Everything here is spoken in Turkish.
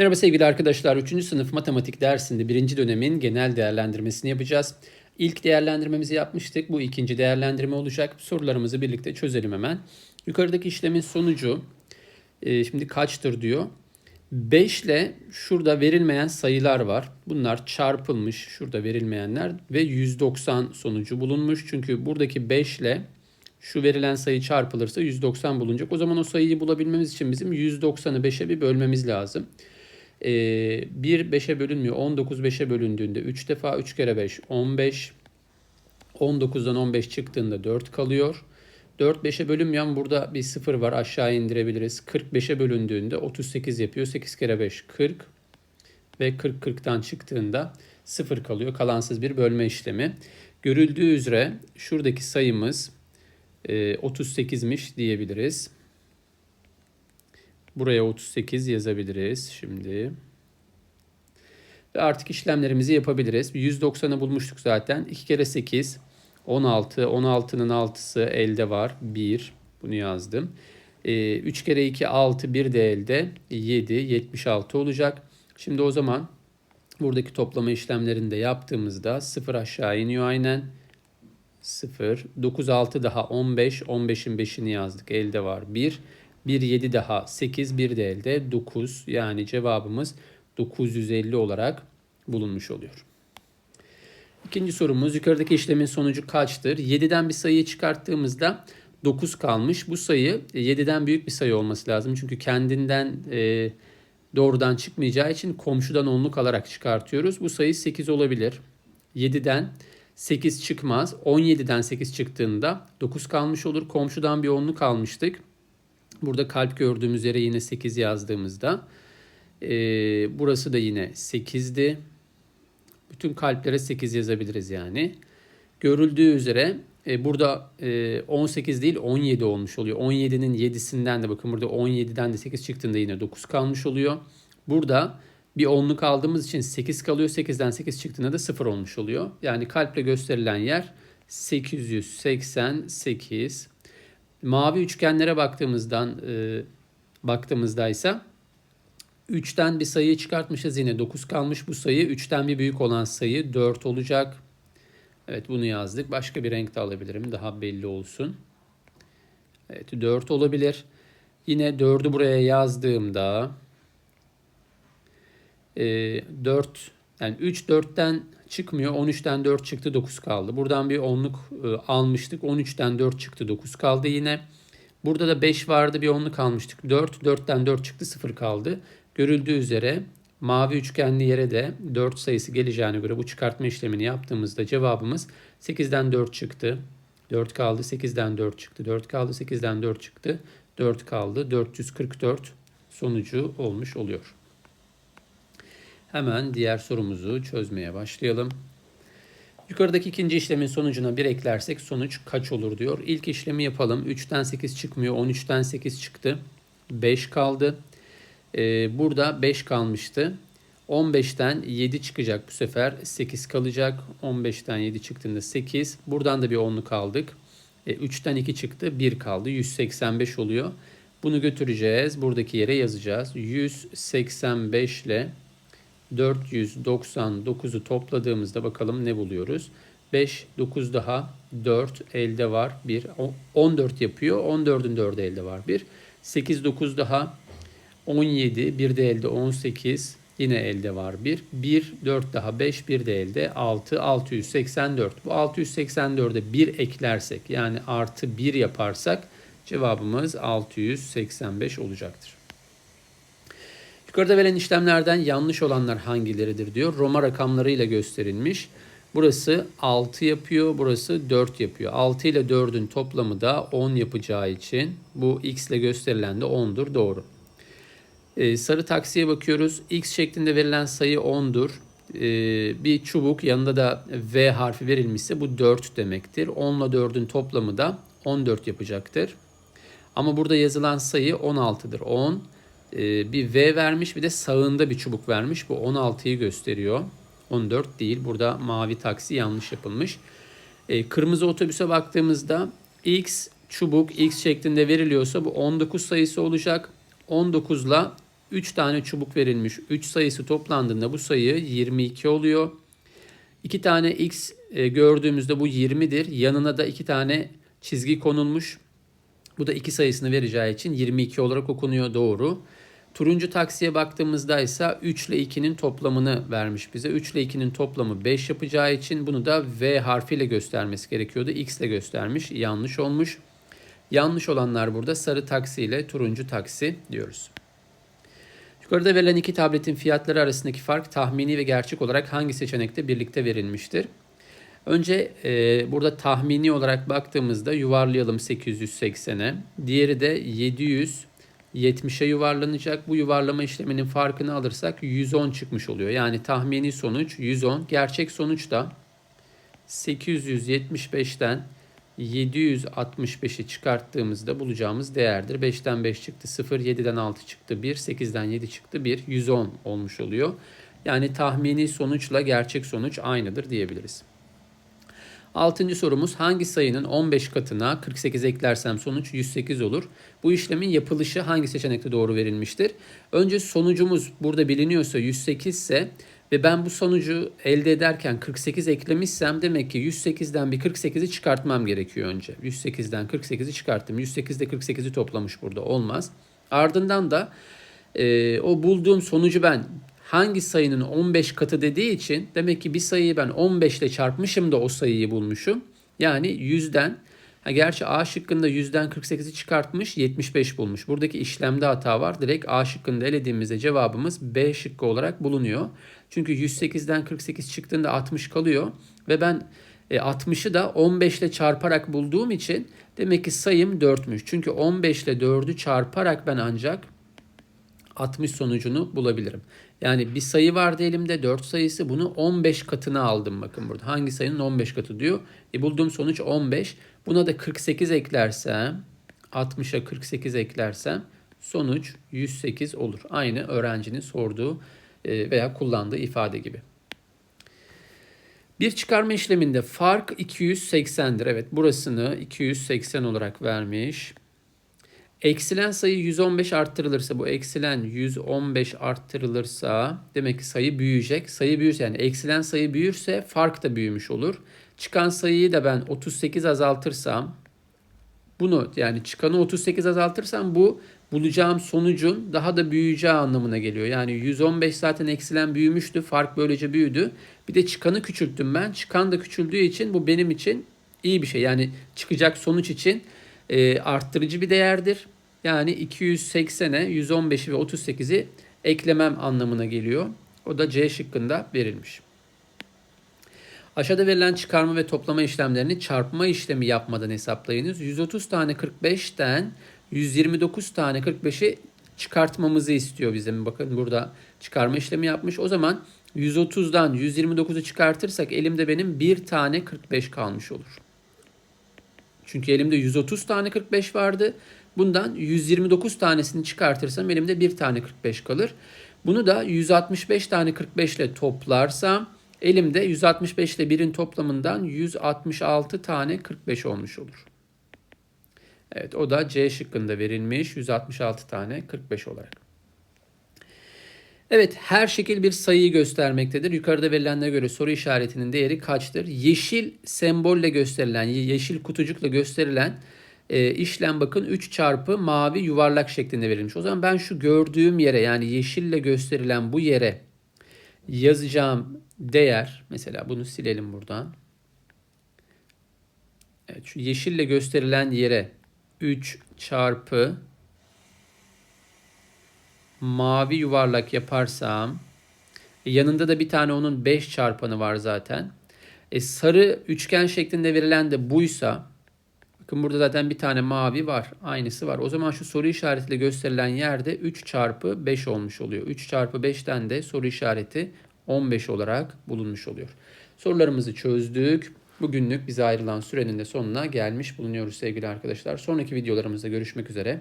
Merhaba sevgili arkadaşlar. 3. sınıf matematik dersinde 1. dönemin genel değerlendirmesini yapacağız. İlk değerlendirmemizi yapmıştık. Bu ikinci değerlendirme olacak. Sorularımızı birlikte çözelim hemen. Yukarıdaki işlemin sonucu e, şimdi kaçtır diyor. 5 ile şurada verilmeyen sayılar var. Bunlar çarpılmış. Şurada verilmeyenler ve 190 sonucu bulunmuş. Çünkü buradaki 5 ile şu verilen sayı çarpılırsa 190 bulunacak. O zaman o sayıyı bulabilmemiz için bizim 190'ı 5'e bir bölmemiz lazım. Ee, 1 5'e bölünmüyor. 19 5'e bölündüğünde 3 defa 3 kere 5 15. 19'dan 15 çıktığında 4 kalıyor. 4 5'e bölünmüyor ama burada bir 0 var aşağı indirebiliriz. 45'e bölündüğünde 38 yapıyor. 8 kere 5 40 ve 40 40'tan çıktığında 0 kalıyor. Kalansız bir bölme işlemi. Görüldüğü üzere şuradaki sayımız e, 38'miş diyebiliriz. Buraya 38 yazabiliriz şimdi. Ve artık işlemlerimizi yapabiliriz. 190'ı bulmuştuk zaten. 2 kere 8 16. 16'nın 6'sı elde var. 1. Bunu yazdım. E, 3 kere 2 6. 1 de elde. 7. 76 olacak. Şimdi o zaman buradaki toplama işlemlerini de yaptığımızda 0 aşağı iniyor aynen. 0. 9 6 daha 15. 15'in 5'ini yazdık. Elde var 1. 1 7 daha 8. 1 de elde 9. Yani cevabımız 950 olarak bulunmuş oluyor. İkinci sorumuz yukarıdaki işlemin sonucu kaçtır? 7'den bir sayıyı çıkarttığımızda 9 kalmış. Bu sayı 7'den büyük bir sayı olması lazım. Çünkü kendinden e, doğrudan çıkmayacağı için komşudan onluk alarak çıkartıyoruz. Bu sayı 8 olabilir. 7'den 8 çıkmaz. 17'den 8 çıktığında 9 kalmış olur. Komşudan bir onluk almıştık. Burada kalp gördüğümüz yere yine 8 yazdığımızda e, burası da yine 8'di. Bütün kalplere 8 yazabiliriz yani. Görüldüğü üzere e, burada e, 18 değil 17 olmuş oluyor. 17'nin 7'sinden de bakın burada 17'den de 8 çıktığında yine 9 kalmış oluyor. Burada bir onluk aldığımız için 8 kalıyor. 8'den 8 çıktığında da 0 olmuş oluyor. Yani kalple gösterilen yer 888. Mavi üçgenlere baktığımızdan e, baktığımızda ise 3'ten bir sayı çıkartmışız yine 9 kalmış bu sayı. 3'ten bir büyük olan sayı 4 olacak. Evet bunu yazdık. Başka bir renk de alabilirim daha belli olsun. Evet 4 olabilir. Yine 4'ü buraya yazdığımda e, 4 yani 3 4'ten çıkmıyor. 13'ten 4 çıktı 9 kaldı. Buradan bir onluk e, almıştık. 13'ten 4 çıktı 9 kaldı yine. Burada da 5 vardı bir onluk almıştık. 4 4'ten 4 çıktı 0 kaldı. Görüldüğü üzere mavi üçgenli yere de 4 sayısı geleceğine göre bu çıkartma işlemini yaptığımızda cevabımız 8'den 4 çıktı. 4 kaldı 8'den 4 çıktı. 4 kaldı 8'den 4 çıktı. 4 kaldı 444 sonucu olmuş oluyor. Hemen diğer sorumuzu çözmeye başlayalım. Yukarıdaki ikinci işlemin sonucuna 1 eklersek sonuç kaç olur diyor. İlk işlemi yapalım. 3'ten 8 çıkmıyor. 13'ten 8 çıktı. 5 kaldı. Ee, burada 5 kalmıştı. 15'ten 7 çıkacak bu sefer. 8 kalacak. 15'ten 7 çıktığında 8. Buradan da bir 10'luk aldık. E, 3'ten 2 çıktı. 1 kaldı. 185 oluyor. Bunu götüreceğiz. Buradaki yere yazacağız. 185 ile 499'u topladığımızda bakalım ne buluyoruz. 5, 9 daha 4 elde var 1. 14 yapıyor. 14'ün 4'ü elde var 1. 8, 9 daha 17. Bir de elde 18. Yine elde var 1. 1, 4 daha 5. Bir de elde 6. 684. Bu 684'e 1 eklersek yani artı 1 yaparsak cevabımız 685 olacaktır. Yukarıda verilen işlemlerden yanlış olanlar hangileridir diyor. Roma rakamlarıyla gösterilmiş. Burası 6 yapıyor, burası 4 yapıyor. 6 ile 4'ün toplamı da 10 yapacağı için bu x ile gösterilen de 10'dur. Doğru. Ee, sarı taksiye bakıyoruz. x şeklinde verilen sayı 10'dur. Ee, bir çubuk yanında da v harfi verilmişse bu 4 demektir. 10 ile 4'ün toplamı da 14 yapacaktır. Ama burada yazılan sayı 16'dır. 10 e, bir V vermiş bir de sağında bir çubuk vermiş. Bu 16'yı gösteriyor. 14 değil. Burada mavi taksi yanlış yapılmış. E, kırmızı otobüse baktığımızda X çubuk X şeklinde veriliyorsa bu 19 sayısı olacak. 19 ile 3 tane çubuk verilmiş. 3 sayısı toplandığında bu sayı 22 oluyor. 2 tane x e, gördüğümüzde bu 20'dir. Yanına da 2 tane çizgi konulmuş. Bu da 2 sayısını vereceği için 22 olarak okunuyor doğru. Turuncu taksiye baktığımızda ise 3 ile 2'nin toplamını vermiş bize. 3 ile 2'nin toplamı 5 yapacağı için bunu da V harfiyle göstermesi gerekiyordu. X ile göstermiş. Yanlış olmuş. Yanlış olanlar burada sarı taksi ile turuncu taksi diyoruz. Yukarıda verilen iki tabletin fiyatları arasındaki fark tahmini ve gerçek olarak hangi seçenekte birlikte verilmiştir? Önce e, burada tahmini olarak baktığımızda yuvarlayalım 880'e. Diğeri de 770'e yuvarlanacak. Bu yuvarlama işleminin farkını alırsak 110 çıkmış oluyor. Yani tahmini sonuç 110. Gerçek sonuç da 875'ten 765'i çıkarttığımızda bulacağımız değerdir. 5'ten 5 çıktı 0, 7'den 6 çıktı 1, 8'den 7 çıktı 1, 110 olmuş oluyor. Yani tahmini sonuçla gerçek sonuç aynıdır diyebiliriz. Altıncı sorumuz hangi sayının 15 katına 48 eklersem sonuç 108 olur? Bu işlemin yapılışı hangi seçenekte doğru verilmiştir? Önce sonucumuz burada biliniyorsa 108 ise ve ben bu sonucu elde ederken 48 eklemişsem demek ki 108'den bir 48'i çıkartmam gerekiyor önce. 108'den 48'i çıkarttım. 108'de 48'i toplamış burada olmaz. Ardından da e, o bulduğum sonucu ben hangi sayının 15 katı dediği için demek ki bir sayıyı ben 15 ile çarpmışım da o sayıyı bulmuşum. Yani 100'den Ha, gerçi A şıkkında 100'den 48'i çıkartmış 75 bulmuş. Buradaki işlemde hata var. Direkt A şıkkında elediğimizde cevabımız B şıkkı olarak bulunuyor. Çünkü 108'den 48 çıktığında 60 kalıyor. Ve ben e, 60'ı da 15 ile çarparak bulduğum için demek ki sayım 4'müş. Çünkü 15 ile 4'ü çarparak ben ancak 60 sonucunu bulabilirim. Yani bir sayı vardı elimde 4 sayısı bunu 15 katına aldım bakın burada. Hangi sayının 15 katı diyor. E bulduğum sonuç 15. Buna da 48 eklersem 60'a 48 eklersem sonuç 108 olur. Aynı öğrencinin sorduğu e, veya kullandığı ifade gibi. Bir çıkarma işleminde fark 280'dir. Evet burasını 280 olarak vermiş. Eksilen sayı 115 arttırılırsa bu eksilen 115 arttırılırsa demek ki sayı büyüyecek. Sayı büyürse yani eksilen sayı büyürse fark da büyümüş olur. Çıkan sayıyı da ben 38 azaltırsam bunu yani çıkanı 38 azaltırsam bu bulacağım sonucun daha da büyüyeceği anlamına geliyor. Yani 115 zaten eksilen büyümüştü. Fark böylece büyüdü. Bir de çıkanı küçülttüm ben. Çıkan da küçüldüğü için bu benim için iyi bir şey. Yani çıkacak sonuç için e, arttırıcı bir değerdir. Yani 280'e 115'i ve 38'i eklemem anlamına geliyor. O da C şıkkında verilmiş. Aşağıda verilen çıkarma ve toplama işlemlerini çarpma işlemi yapmadan hesaplayınız. 130 tane 45'ten 129 tane 45'i çıkartmamızı istiyor bizim. Bakın burada çıkarma işlemi yapmış. O zaman 130'dan 129'u çıkartırsak elimde benim bir tane 45 kalmış olur. Çünkü elimde 130 tane 45 vardı. Bundan 129 tanesini çıkartırsam elimde bir tane 45 kalır. Bunu da 165 tane 45 ile toplarsam elimde 165 ile 1'in toplamından 166 tane 45 olmuş olur. Evet o da C şıkkında verilmiş 166 tane 45 olarak. Evet her şekil bir sayıyı göstermektedir. Yukarıda verilenlere göre soru işaretinin değeri kaçtır? Yeşil sembolle gösterilen, yeşil kutucukla gösterilen e, işlem bakın 3 çarpı mavi yuvarlak şeklinde verilmiş. O zaman ben şu gördüğüm yere yani yeşille gösterilen bu yere yazacağım değer mesela bunu silelim buradan. Evet, şu yeşille gösterilen yere 3 çarpı mavi yuvarlak yaparsam e, yanında da bir tane onun 5 çarpanı var zaten. E, sarı üçgen şeklinde verilen de buysa bakın burada zaten bir tane mavi var. Aynısı var. O zaman şu soru işaretiyle gösterilen yerde 3 çarpı 5 olmuş oluyor. 3 çarpı 5'ten de soru işareti 15 olarak bulunmuş oluyor. Sorularımızı çözdük. Bugünlük bize ayrılan sürenin de sonuna gelmiş bulunuyoruz sevgili arkadaşlar. Sonraki videolarımızda görüşmek üzere.